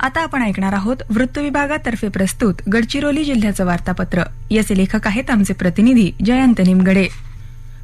आता आपण ऐकणार आहोत वृत्त विभागातर्फे प्रस्तुत गडचिरोली जिल्ह्याचं वार्तापत्र. याचे लेखक आहेत आमचे प्रतिनिधी जयंत निमगडे.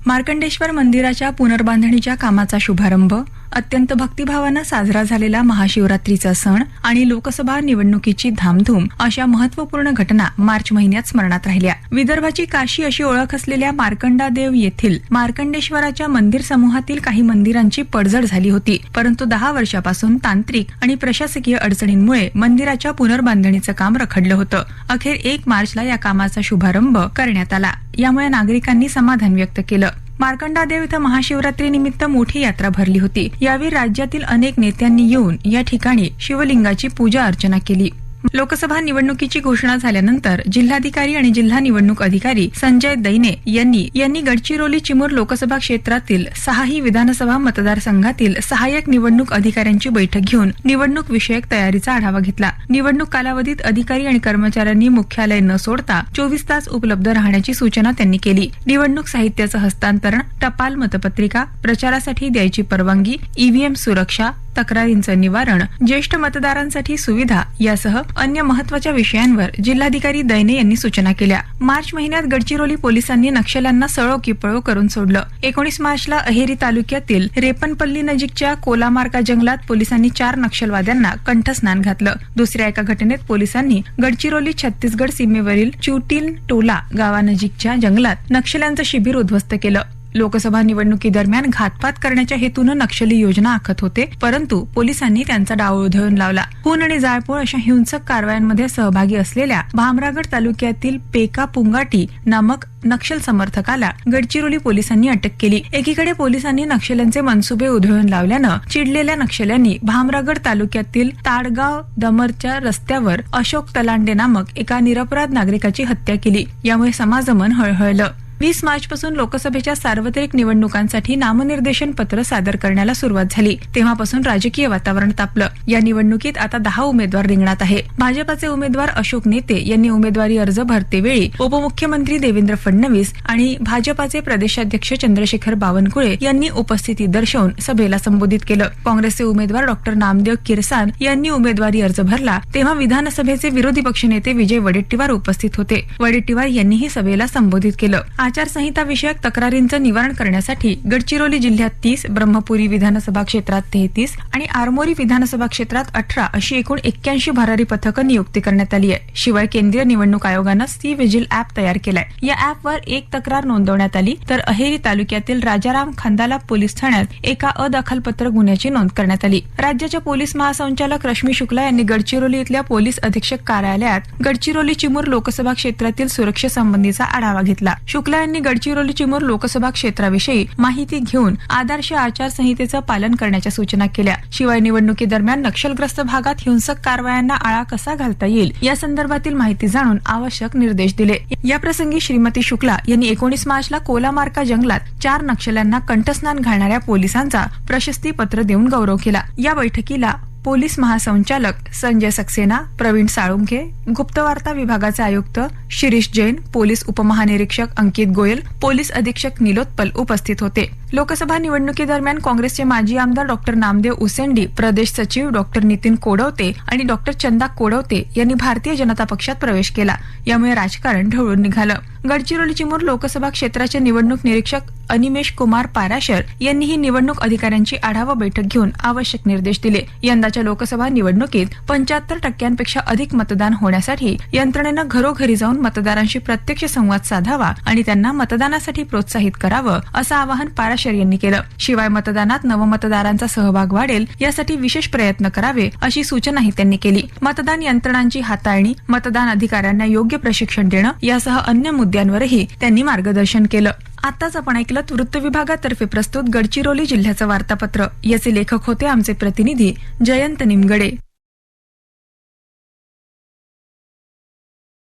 मार्कंडेश्वर मंदिराच्या पुनर्बांधणीच्या कामाचा शुभारंभ अत्यंत भक्तिभावानं साजरा झालेला महाशिवरात्रीचा सण आणि लोकसभा निवडणुकीची धामधूम अशा महत्त्वपूर्ण घटना मार्च महिन्यात स्मरणात राहिल्या. विदर्भाची काशी अशी ओळख असलेल्या मार्कंडादेव येथील मार्कंडेश्वराच्या मंदिर समूहातील काही मंदिरांची पडझड झाली होती. परंतु दहा वर्षापासून तांत्रिक आणि प्रशासकीय अडचणींमुळे मंदिराच्या पुनर्बांधणीचं काम रखडलं होतं. अखेर एक मार्चला या कामाचा शुभारंभ करण्यात आला. यामुळे नागरिकांनी समाधान व्यक्त केलं. मार्कंडादेव इथं महाशिवरात्रीनिमित्त मोठी यात्रा भरली होती. यावेळी राज्यातील अनेक नेत्यांनी येऊन या ठिकाणी शिवलिंगाची पूजा अर्चना केली. लोकसभा निवडणुकीची घोषणा झाल्यानंतर जिल्हाधिकारी आणि जिल्हा निवडणूक अधिकारी संजय दैने यांनी यांनी गडचिरोली चिमूर लोकसभा क्षेत्रातील सहाही विधानसभा मतदारसंघातील सहाय्यक निवडणूक अधिकाऱ्यांची बैठक घेऊन निवडणूक विषयक तयारीचा आढावा घेतला. निवडणूक कालावधीत अधिकारी आणि कर्मचाऱ्यांनी मुख्यालय न सोडता चोवीस तास उपलब्ध राहण्याची सूचना त्यांनी केली. निवडणूक साहित्याचं हस्तांतरण टपाल मतपत्रिका प्रचारासाठी द्यायची परवानगी ईव्हीएम सुरक्षा तक्रारींचं निवारण ज्येष्ठ मतदारांसाठी सुविधा यासह अन्य महत्त्वाच्या विषयांवर जिल्हाधिकारी दैने यांनी सूचना केल्या. मार्च महिन्यात गडचिरोली पोलिसांनी नक्षल्यांना सळो की पळो करून सोडलं. एकोणीस मार्चला अहेरी तालुक्यातील रेपनपल्ली नजीकच्या कोलामार्का जंगलात पोलिसांनी चार नक्षलवाद्यांना कंठस्नान घातलं. दुसऱ्या एका घटनेत पोलिसांनी गडचिरोली छत्तीसगड सीमेवरील चुटील टोला गावानजीकच्या जंगलात नक्षल्यांचं शिबिर उद्ध्वस्त केलं. लोकसभा निवडणुकीदरम्यान घातपात करण्याच्या हेतूनं नक्षली योजना आखत होते परंतु पोलिसांनी त्यांचा डाव उधळून लावला. खून आणि जाळपोळ अशा हिंसक कारवायांमध्ये सहभागी असलेल्या भामरागड तालुक्यातील पेका पुंगाटी नामक नक्षल समर्थकाला गडचिरोली पोलिसांनी अटक केली. एकीकडे पोलिसांनी नक्षल्यांचे मनसुबे उधळून लावल्यानं चिडलेल्या नक्षल्यांनी भामरागड तालुक्यातील ताडगाव दमरच्या रस्त्यावर अशोक तलांडे नामक एका निरपराध नागरिकाची हत्या केली. यामुळे समाजमन हळहळलं. वीस मार्चपासून लोकसभेच्या सार्वत्रिक निवडणुकांसाठी नामनिर्देशन पत्र सादर करण्याला सुरुवात झाली. तेव्हापासून राजकीय वातावरण तापलं. या निवडणुकीत आता दहा उमेदवार रिंगणात आहे. भाजपाचे उमेदवार अशोक नेते यांनी उमेदवारी अर्ज भरतेवेळी उपमुख्यमंत्री देवेंद्र फडणवीस आणि भाजपाचे प्रदेशाध्यक्ष चंद्रशेखर बावनकुळे यांनी उपस्थिती दर्शवून सभेला संबोधित केलं. काँग्रेसचे उमेदवार डॉक्टर नामदेव किरसान यांनी उमेदवारी अर्ज भरला तेव्हा विधानसभेचे विरोधी पक्षनेते विजय वडेट्टीवार उपस्थित होते. वडेट्टीवार यांनीही सभेला संबोधित केलं. आचारसंहिता विषयक तक्रारींचं निवारण करण्यासाठी गडचिरोली जिल्ह्यात तीस ब्रह्मपुरी विधानसभा क्षेत्रात तेहतीस आणि आरमोरी विधानसभा क्षेत्रात अठरा अशी एकूण एक्क्याऐंशी भरारी पथकं नियुक्ती करण्यात आली आहे. शिवाय केंद्रीय निवडणूक आयोगानं सी विजिल अॅप तयार केलाय. या अॅपवर एक तक्रार नोंदवण्यात आली तर अहेरी तालुक्यातील राजाराम खंदाला पोलीस ठाण्यात एका अदखलपत्र गुन्ह्याची नोंद करण्यात आली. राज्याच्या पोलीस महासंचालक रश्मी शुक्ला यांनी गडचिरोली इथल्या पोलीस अधीक्षक कार्यालयात गडचिरोली चिमूर लोकसभा क्षेत्रातील सुरक्षेसंबंधीचा आढावा घेतला. शुक्ला यांनी गडचिरोली चिमूर लोकसभा क्षेत्राविषयी माहिती घेऊन आदर्श आचारसंहितेचं पालन करण्याच्या सूचना केल्या. शिवाय निवडणुकीदरम्यान नक्षलग्रस्त भागात हिंसक कारवायांना आळा कसा घालता येईल या संदर्भातील माहिती जाणून आवश्यक निर्देश दिले. या प्रसंगी श्रीमती शुक्ला यांनी एकोणीस मार्चला कोलामार्का जंगलात चार नक्षल्यांना कंठस्नान घालणाऱ्या पोलिसांचा प्रशस्ती पत्र देऊन गौरव केला. या बैठकीला पोलीस महासंचालक संजय सक्सेना प्रवीण साळुंखे गुप्तवार्ता विभागाचे आयुक्त शिरीष जैन पोलीस उपमहानिरीक्षक अंकित गोयल पोलीस अधीक्षक निलोत्पल उपस्थित होते. लोकसभा निवडणुकीदरम्यान काँग्रेसचे माजी आमदार डॉक्टर नामदेव उसेंडी प्रदेश सचिव डॉक्टर नितीन कोडवते आणि डॉक्टर चंदा कोडवते यांनी भारतीय जनता पक्षात प्रवेश केला. यामुळे राजकारण ढवळून निघालं. गडचिरोली चिमूर लोकसभा क्षेत्राचे निवडणूक निरीक्षक अनिमेश कुमार पाराशर यांनी ही निवडणूक अधिकाऱ्यांची आढावा बैठक घेऊन आवश्यक निर्देश दिले. यंदाच्या लोकसभा निवडणुकीत पंच्याहत्तर टक्क्यांपेक्षा अधिक मतदान होण्यासाठी यंत्रणेनं घरोघरी जाऊन जाऊन मतदारांशी प्रत्यक्ष संवाद साधावा आणि त्यांना मतदानासाठी प्रोत्साहित करावं असं आवाहन पाराशर यांनी केलं. शिवाय मतदानात नवमतदारांचा सहभाग वाढेल यासाठी विशेष प्रयत्न करावे अशी सूचनाही त्यांनी केली. मतदान यंत्रणांची हाताळणी मतदान अधिकाऱ्यांना योग्य प्रशिक्षण देणं यासह अन्य मुद्द्यांवरही त्यांनी मार्गदर्शन केलं. आताच आपण ऐकलं वृत्त विभागातर्फे प्रस्तुत गडचिरोली जिल्ह्याचं वार्तापत्र. याचे लेखक होते आमचे प्रतिनिधी जयंत निमगडे.